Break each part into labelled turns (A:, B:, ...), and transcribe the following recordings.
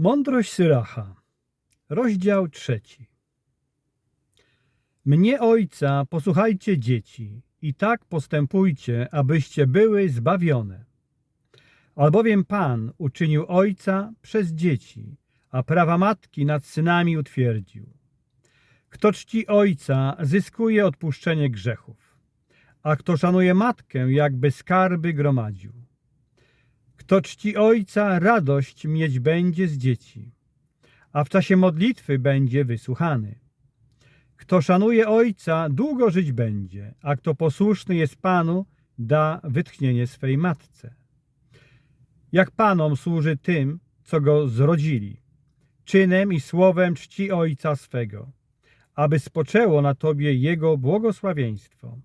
A: Mądrość Syracha, rozdział trzeci. Mnie ojca posłuchajcie dzieci i tak postępujcie, abyście były zbawione. Albowiem Pan uczynił ojca przez dzieci, a prawa matki nad synami utwierdził. Kto czci ojca, zyskuje odpuszczenie grzechów, a kto szanuje matkę, jakby skarby gromadził. Kto czci ojca, radość mieć będzie z dzieci, a w czasie modlitwy będzie wysłuchany. Kto szanuje ojca, długo żyć będzie, a kto posłuszny jest Panu, da wytchnienie swej matce. Jak Panom służy tym, co go zrodzili, czynem i słowem czci ojca swego, aby spoczęło na tobie jego błogosławieństwo.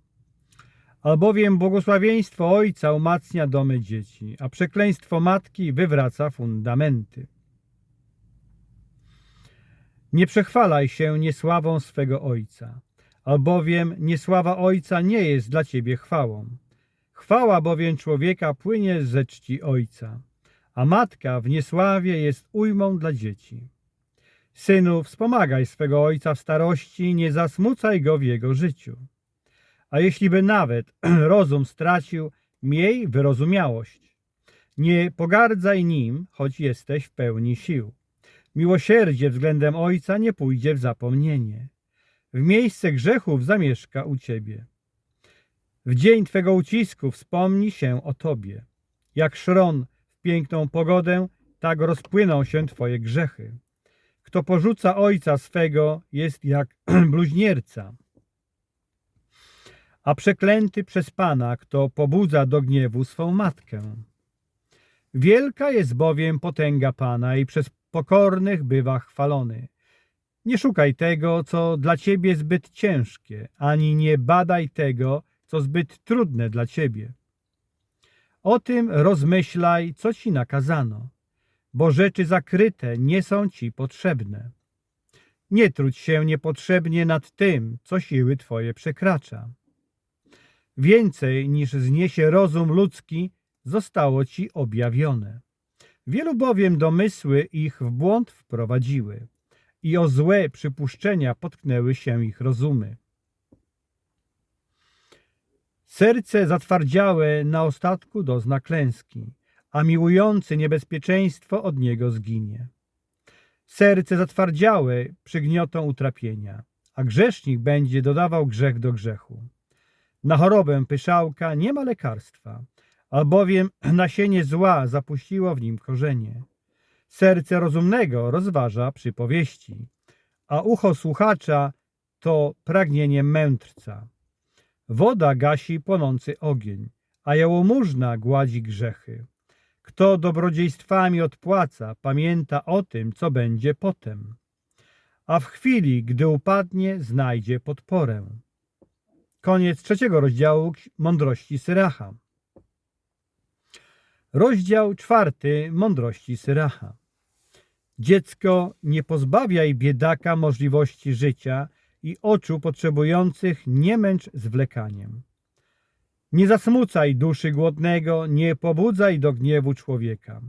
A: Albowiem błogosławieństwo ojca umacnia domy dzieci, a przekleństwo matki wywraca fundamenty. Nie przechwalaj się niesławą swego ojca, albowiem niesława ojca nie jest dla ciebie chwałą. Chwała bowiem człowieka płynie ze czci ojca, a matka w niesławie jest ujmą dla dzieci. Synu, wspomagaj swego ojca w starości, nie zasmucaj go w jego życiu. A jeśli by nawet rozum stracił, miej wyrozumiałość. Nie pogardzaj nim, choć jesteś w pełni sił. Miłosierdzie względem ojca nie pójdzie w zapomnienie. W miejsce grzechów zamieszka u ciebie. W dzień twego ucisku wspomni się o tobie. Jak szron w piękną pogodę, tak rozpłyną się twoje grzechy. Kto porzuca ojca swego, jest jak bluźnierca. A przeklęty przez Pana, kto pobudza do gniewu swą matkę. Wielka jest bowiem potęga Pana i przez pokornych bywa chwalony. Nie szukaj tego, co dla ciebie zbyt ciężkie, ani nie badaj tego, co zbyt trudne dla ciebie. O tym rozmyślaj, co ci nakazano, bo rzeczy zakryte nie są ci potrzebne. Nie trudź się niepotrzebnie nad tym, co siły twoje przekracza. Więcej niż zniesie rozum ludzki, zostało ci objawione. Wielu bowiem domysły ich w błąd wprowadziły i o złe przypuszczenia potknęły się ich rozumy. Serce zatwardziałe na ostatku dozna klęski, a miłujący niebezpieczeństwo od niego zginie. Serce zatwardziałe przygniotą utrapienia, a grzesznik będzie dodawał grzech do grzechu. Na chorobę pyszałka nie ma lekarstwa, albowiem nasienie zła zapuściło w nim korzenie. Serce rozumnego rozważa przypowieści, a ucho słuchacza to pragnienie mędrca. Woda gasi płonący ogień, a jałmużna gładzi grzechy. Kto dobrodziejstwami odpłaca, pamięta o tym, co będzie potem. A w chwili, gdy upadnie, znajdzie podporę. Koniec trzeciego rozdziału Mądrości Syracha. Rozdział czwarty Mądrości Syracha. Dziecko, nie pozbawiaj biedaka możliwości życia i oczu potrzebujących nie męcz zwlekaniem. Nie zasmucaj duszy głodnego, nie pobudzaj do gniewu człowieka.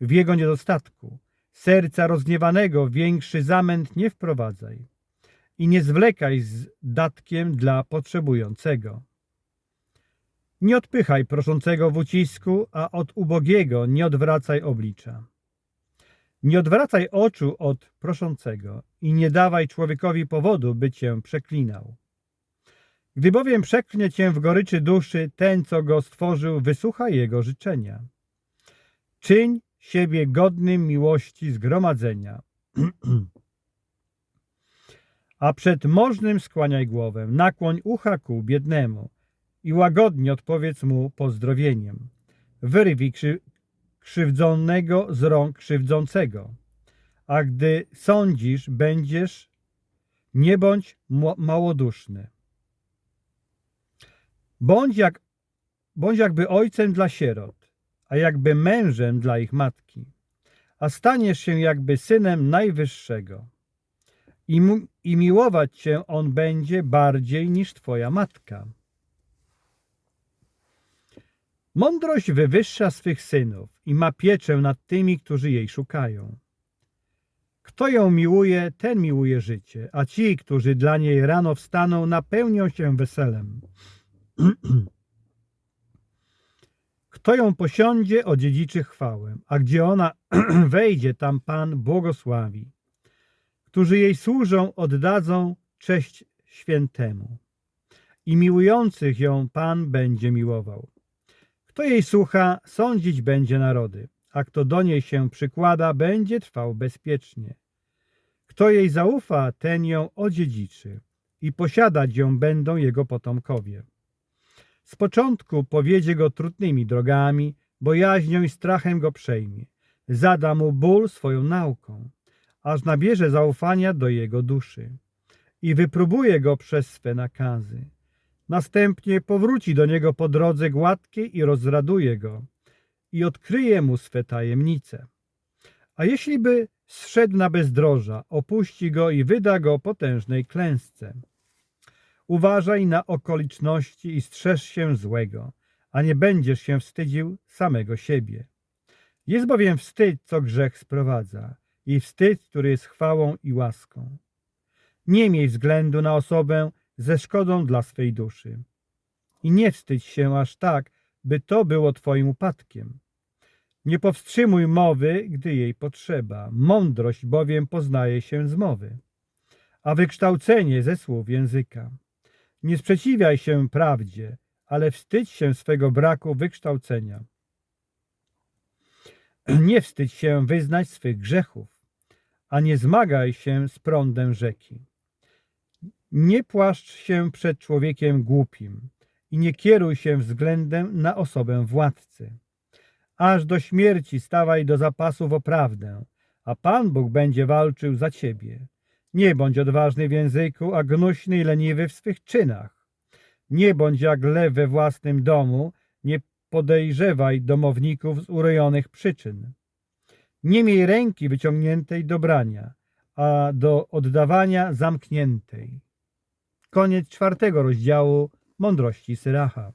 A: W jego niedostatku serca rozgniewanego większy zamęt nie wprowadzaj i nie zwlekaj z datkiem dla potrzebującego. Nie odpychaj proszącego w ucisku, a od ubogiego nie odwracaj oblicza. Nie odwracaj oczu od proszącego i nie dawaj człowiekowi powodu, by cię przeklinał. Gdy bowiem przeklnie cię w goryczy duszy, ten, co go stworzył, wysłucha jego życzenia. Czyń siebie godnym miłości zgromadzenia. A przed możnym skłaniaj głowę, nakłoń ucha ku biednemu i łagodnie odpowiedz mu pozdrowieniem. Wyrwij krzy krzywdzonego z rąk krzywdzącego. A gdy sądzisz, będziesz, nie bądź małoduszny. Bądź, jak, bądź jakby ojcem dla sierot, a jakby mężem dla ich matki, a staniesz się jakby synem Najwyższego. I, I miłować cię on będzie bardziej niż twoja matka. Mądrość wywyższa swych synów i ma pieczę nad tymi, którzy jej szukają. Kto ją miłuje, ten miłuje życie, a ci, którzy dla niej rano wstaną, napełnią się weselem. Kto ją posiądzie, odziedziczy chwałę, a gdzie ona wejdzie, tam Pan błogosławi. Którzy jej służą, oddadzą cześć świętemu. I miłujących ją Pan będzie miłował. Kto jej słucha, sądzić będzie narody, a kto do niej się przykłada, będzie trwał bezpiecznie. Kto jej zaufa, ten ją odziedziczy i posiadać ją będą jego potomkowie. Z początku powiedzie go trudnymi drogami, bojaźnią i strachem go przejmie. Zada mu ból swoją nauką, aż nabierze zaufania do jego duszy i wypróbuje go przez swe nakazy. Następnie powróci do niego po drodze gładkiej i rozraduje go i odkryje mu swe tajemnice. A jeśli by zszedł na bezdroża, opuści go i wyda go potężnej klęsce. Uważaj na okoliczności i strzeż się złego, a nie będziesz się wstydził samego siebie. Jest bowiem wstyd, co grzech sprowadza i wstyd, który jest chwałą i łaską. Nie miej względu na osobę ze szkodą dla swej duszy. I nie wstydź się aż tak, by to było twoim upadkiem. Nie powstrzymuj mowy, gdy jej potrzeba. Mądrość bowiem poznaje się z mowy, a wykształcenie ze słów języka. Nie sprzeciwiaj się prawdzie, ale wstydź się swego braku wykształcenia. Nie wstydź się wyznać swych grzechów, a nie zmagaj się z prądem rzeki. Nie płaszcz się przed człowiekiem głupim i nie kieruj się względem na osobę władcy. Aż do śmierci stawaj do zapasów o prawdę, a Pan Bóg będzie walczył za ciebie. Nie bądź odważny w języku, a gnuśny i leniwy w swych czynach. Nie bądź jak lew we własnym domu, podejrzewaj domowników z urojonych przyczyn. Nie miej ręki wyciągniętej do brania, a do oddawania zamkniętej. Koniec czwartego rozdziału Mądrości Syracha.